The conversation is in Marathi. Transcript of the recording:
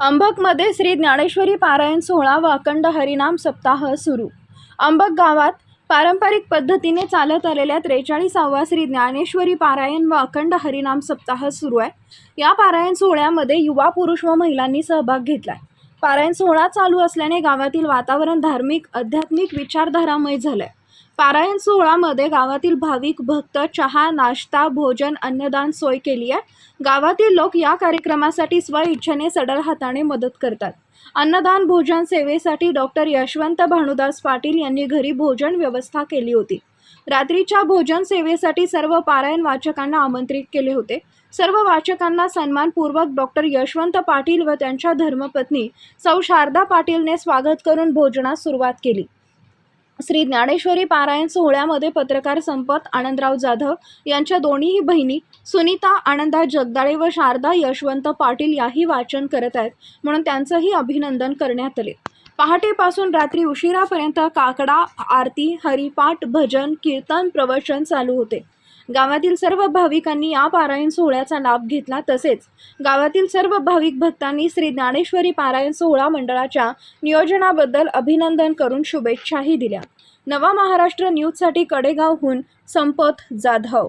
अंबकमध्ये श्री ज्ञानेश्वरी पारायण सोहळा व अखंड हरिनाम सप्ताह सुरू. अंबक गावात पारंपरिक पद्धतीने चालत आलेल्या त्रेचाळीसावा श्री ज्ञानेश्वरी पारायण व अखंड हरिनाम सप्ताह सुरू आहे. या पारायण सोहळ्यामध्ये युवा पुरुष व महिलांनी सहभाग घेतला आहे पारायण सोहळा चालू असल्याने गावातील वातावरण धार्मिक आध्यात्मिक विचारधारामय झालं आहे पारायण सोहळामध्ये गावातील भाविक भक्त चहा नाश्ता भोजन अन्नदान सोय केली आहे. गावातील लोक या कार्यक्रमासाठी स्वइच्छेने सडल हाताने मदत करतात. अन्नदान भोजन सेवेसाठी डॉक्टर यशवंत भानुदास पाटील यांनी घरी भोजन व्यवस्था केली होती. रात्रीच्या भोजन सेवेसाठी सर्व पारायण वाचकांना आमंत्रित केले होते. सर्व वाचकांना सन्मानपूर्वक डॉक्टर यशवंत पाटील व त्यांच्या धर्मपत्नी सौ शारदा पाटीलने स्वागत करून भोजनास सुरुवात केली. श्री ज्ञानेश्वरी पारायण सोहळ्यामध्ये पत्रकार संपत आनंदराव जाधव यांच्या दोन्हीही बहिणी सुनीता आनंदा जगदाळे व शारदा यशवंत पाटील याही वाचन करत आहेत. म्हणून त्यांचंही अभिनंदन करण्यात आले. पहाटेपासून रात्री उशिरापर्यंत काकडा आरती हरिपाठ भजन कीर्तन प्रवचन चालू होते. गावातील सर्व भाविकांनी या पारायण सोहळ्याचा लाभ घेतला तसेच गावातील सर्व भाविक भक्तांनी श्री ज्ञानेश्वरी पारायण सोहळा मंडळाच्या नियोजनाबद्दल अभिनंदन करून शुभेच्छाही दिल्या. नवा महाराष्ट्र न्यूजसाठी कडेगावहून संपत जाधव.